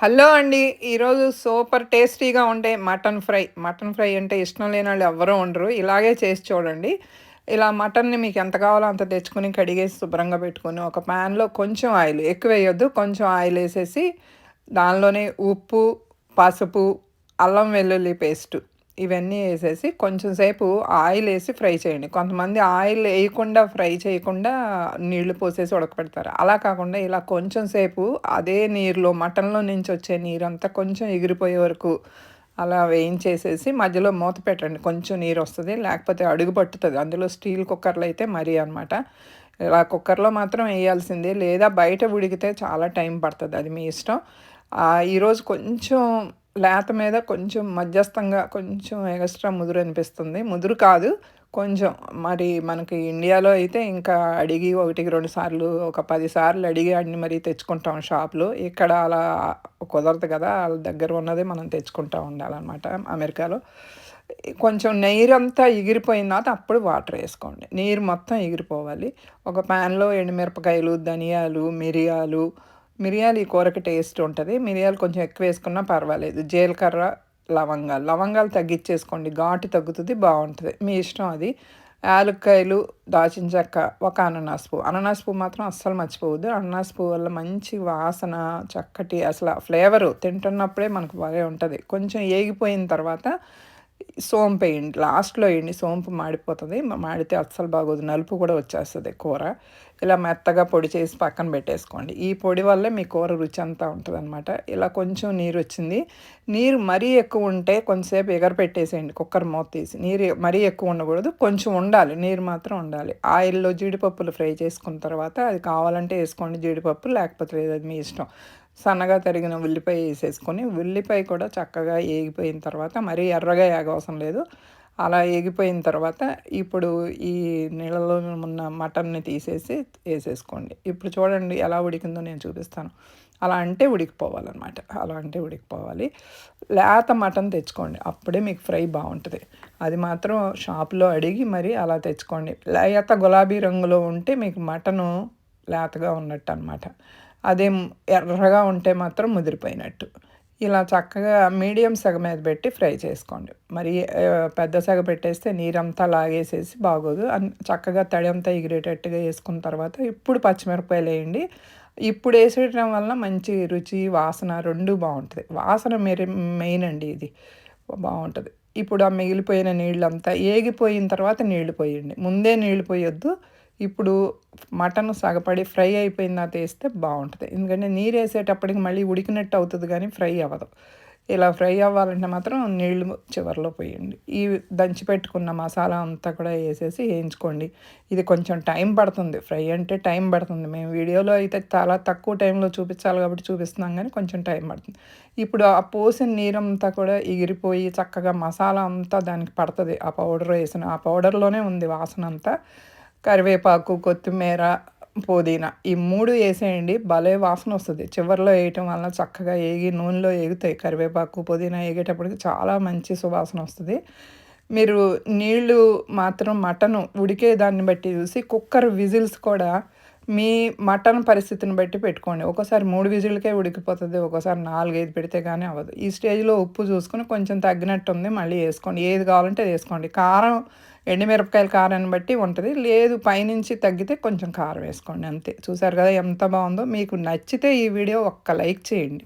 Hello అండి. ఈరోజు super టేస్టీగా ఉండే మటన్ ఫ్రై. మటన్ ఫ్రై అంటే ఇష్టం లేని వాళ్ళు ఎవరూ ఉండరు. ఇలాగే చేసి చూడండి. ఇలా మటన్ని మీకు ఎంత కావాలో అంత తెచ్చుకొని కడిగేసి శుభ్రంగా పెట్టుకొని ఒక ప్యాన్లో కొంచెం ఆయిల్ ఎక్కువ వేయొద్దు. కొంచెం ఆయిల్ వేసేసి దానిలోనే ఉప్పు పసుపు అల్లం వెల్లుల్లి పేస్టు ఇవన్నీ వేసేసి కొంచెం సేపు ఆయిల్ వేసి ఫ్రై చేయండి. కొంతమంది ఆయిల్ వేయకుండా ఫ్రై చేయకుండా నీళ్ళు పోసేసి ఉడకపెడతారు. అలా కాకుండా ఇలా కొంచెం సేపు అదే నీరులో మటన్లో నుంచి వచ్చే నీరు అంతా కొంచెం ఎగిరిపోయే వరకు అలా వేయించేసేసి మధ్యలో మూత పెట్టండి. కొంచెం నీరు వస్తుంది లేకపోతే అడుగు పట్టుతుంది. అందులో స్టీల్ కుక్కర్లో అయితే మరీ అనమాట ఇలా కుక్కర్లో మాత్రం వేయాల్సిందే. లేదా బయట ఉడికితే చాలా టైం పడుతుంది. అది మీ ఇష్టం. ఈరోజు కొంచెం లేత మీద కొంచెం మధ్యస్థంగా కొంచెం ఎక్స్ట్రా ముదురు అనిపిస్తుంది. ముదురు కాదు కొంచెం మరి మనకి ఇండియాలో అయితే ఇంకా అడిగి ఒకటికి రెండు సార్లు ఒక పది సార్లు అడిగి అన్ని మరీ తెచ్చుకుంటాం షాప్లో. ఇక్కడ అలా కుదరదు కదా వాళ్ళ దగ్గర ఉన్నదే మనం తెచ్చుకుంటా ఉండాలన్నమాట అమెరికాలో. కొంచెం నీరంతా ఎగిరిపోయిన తర్వాత అప్పుడు వాటర్ వేసుకోండి. నీరు మొత్తం ఎగిరిపోవాలి. ఒక ప్యాన్లో ఎండుమిరపకాయలు ధనియాలు మిరియాలు మిరియాలు ఈ కూరకి టేస్ట్ ఉంటుంది. మిరియాలు కొంచెం ఎక్కువ వేసుకున్నా పర్వాలేదు. జీలకర్ర లవంగాలు. లవంగాలు తగ్గించేసుకోండి ఘాటు తగ్గుతుంది బాగుంటుంది. మీ ఇష్టం అది. యాలక్కాయలు దాచిన చెక్క ఒక అనానాస్ పువ్వు. అనానాస్ పువ్వు మాత్రం అస్సలు మర్చిపోవద్దు. అనానాస్ పువ్వు వల్ల మంచి వాసన చక్కటి అసలు ఫ్లేవరు తింటున్నప్పుడే మనకు బాగా ఉంటుంది. కొంచెం ఏగిపోయిన తర్వాత సోంపు వేయండి. లాస్ట్లో వేయండి. సోంపు మాడిపోతుంది. మాడితే అస్సలు బాగోదు. నలుపు కూడా వచ్చేస్తుంది కూర. ఇలా మెత్తగా పొడి చేసి పక్కన పెట్టేసుకోండి. ఈ పొడి వల్లే మీ కూర రుచి అంతా ఉంటుంది అనమాట ఇలా కొంచెం నీరు వచ్చింది. నీరు మరీ ఎక్కువ ఉంటే కొంతసేపు ఎగర పెట్టేసేయండి కుక్కర్ మూత తీసి. నీరు మరీ ఎక్కువ ఉండకూడదు. కొంచెం ఉండాలి. నీరు మాత్రం ఉండాలి. ఆయిల్లో జీడిపప్పులు ఫ్రై చేసుకున్న తర్వాత అది కావాలంటే వేసుకోండి. జీడిపప్పు లేకపోతే లేదు. అది మీ ఇష్టం. సన్నగా తరిగిన ఉల్లిపాయ వేసేసుకొని ఉల్లిపాయ కూడా చక్కగా ఏగిపోయిన తర్వాత మరీ ఎర్రగా ఏగవసరం లేదు. అలా ఏగిపోయిన తర్వాత ఇప్పుడు ఈ నీళ్ళలో ఉన్న మటన్ని తీసేసి వేసేసుకోండి. ఇప్పుడు చూడండి ఎలా ఉడికిందో నేను చూపిస్తాను. అలా అంటే ఉడికిపోవాలన్నమాట. అలా అంటే ఉడికిపోవాలి. లేత మటన్ తెచ్చుకోండి. అప్పుడే మీకు ఫ్రై బాగుంటుంది. అది మాత్రం షాప్లో అడిగి మరి అలా తెచ్చుకోండి. లేత గులాబీ రంగులో ఉంటే మీకు మటను లేతగా ఉన్నట్టు అనమాట అదే ఎర్రగా ఉంటే మాత్రం ముదిరిపోయినట్టు. ఇలా చక్కగా మీడియం సగ మీద పెట్టి ఫ్రై చేసుకోండి. మరి పెద్ద సగ పెట్టేస్తే నీరంతా లాగేసేసి బాగోదు. చక్కగా తడి అంతా ఎగిరేటట్టుగా వేసుకున్న తర్వాత ఇప్పుడు పచ్చిమిరపకాయలు వేయండి. ఇప్పుడు వేసేయడం వల్ల మంచి రుచి వాసన రెండు బాగుంటుంది. వాసన మీరు మెయిన్ అండి ఇది. బాగుంటుంది. ఇప్పుడు ఆ మిగిలిపోయిన నీళ్ళంతా ఏగిపోయిన తర్వాత నీళ్ళు పోయండి. ముందే నీళ్ళు పోయొద్దు. ఇప్పుడు మటన్ సగపడి ఫ్రై అయిపోయిన తర్వాత వేస్తే బాగుంటుంది. ఎందుకంటే నీరు వేసేటప్పటికి మళ్ళీ ఉడికినట్టు అవుతుంది కానీ ఫ్రై అవ్వదు. ఇలా ఫ్రై అవ్వాలంటే మాత్రం నీళ్ళు చివరిలో పోయండి. ఈ దంచి పెట్టుకున్న మసాలా అంతా కూడా వేసేసి వేయించుకోండి. ఇది కొంచెం టైం పడుతుంది. ఫ్రై అంటే టైం పడుతుంది. మేము వీడియోలో అయితే చాలా తక్కువ టైంలో చూపించాలి కాబట్టి చూపిస్తున్నాం కానీ కొంచెం టైం పడుతుంది. ఇప్పుడు ఆ పోసిన నీరంతా కూడా ఎగిరిపోయి చక్కగా మసాలా అంతా దానికి పడుతుంది. ఆ పౌడర్ వేసిన ఆ పౌడర్లోనే ఉంది వాసన అంతా. కరివేపాకు కొత్తిమీర పుదీనా ఈ మూడు వేసేయండి. భలే వాసన వస్తుంది. చివరిలో వేయటం వల్ల చక్కగా ఏగి నూనెలో ఏగుతాయి. కరివేపాకు పుదీనా ఏగేటప్పటికి చాలా మంచి సువాసన వస్తుంది. మీరు నీళ్ళు మాత్రం మటను ఉడికే దాన్ని బట్టి చూసి కుక్కర్ విజిల్స్ కూడా మీ మటన్ పరిస్థితిని బట్టి పెట్టుకోండి. ఒకసారి మూడు విజిల్కే ఉడికిపోతుంది ఒకసారి నాలుగైదు పెడితే కానీ అవ్వదు. ఈ స్టేజ్లో ఉప్పు చూసుకుని కొంచెం తగ్గినట్టు ఉంది మళ్ళీ వేసుకోండి. ఏది కావాలంటే వేసుకోండి. కారం ఎండుమిరపకాయల కారాన్ని బట్టి ఉంటుంది. లేదు పైనుంచి తగ్గితే కొంచెం కారం వేసుకోండి అంతే. చూసారు కదా ఎంత బాగుందో? మీకు నచ్చితే ఈ వీడియో ఒక్క లైక్ చేయండి.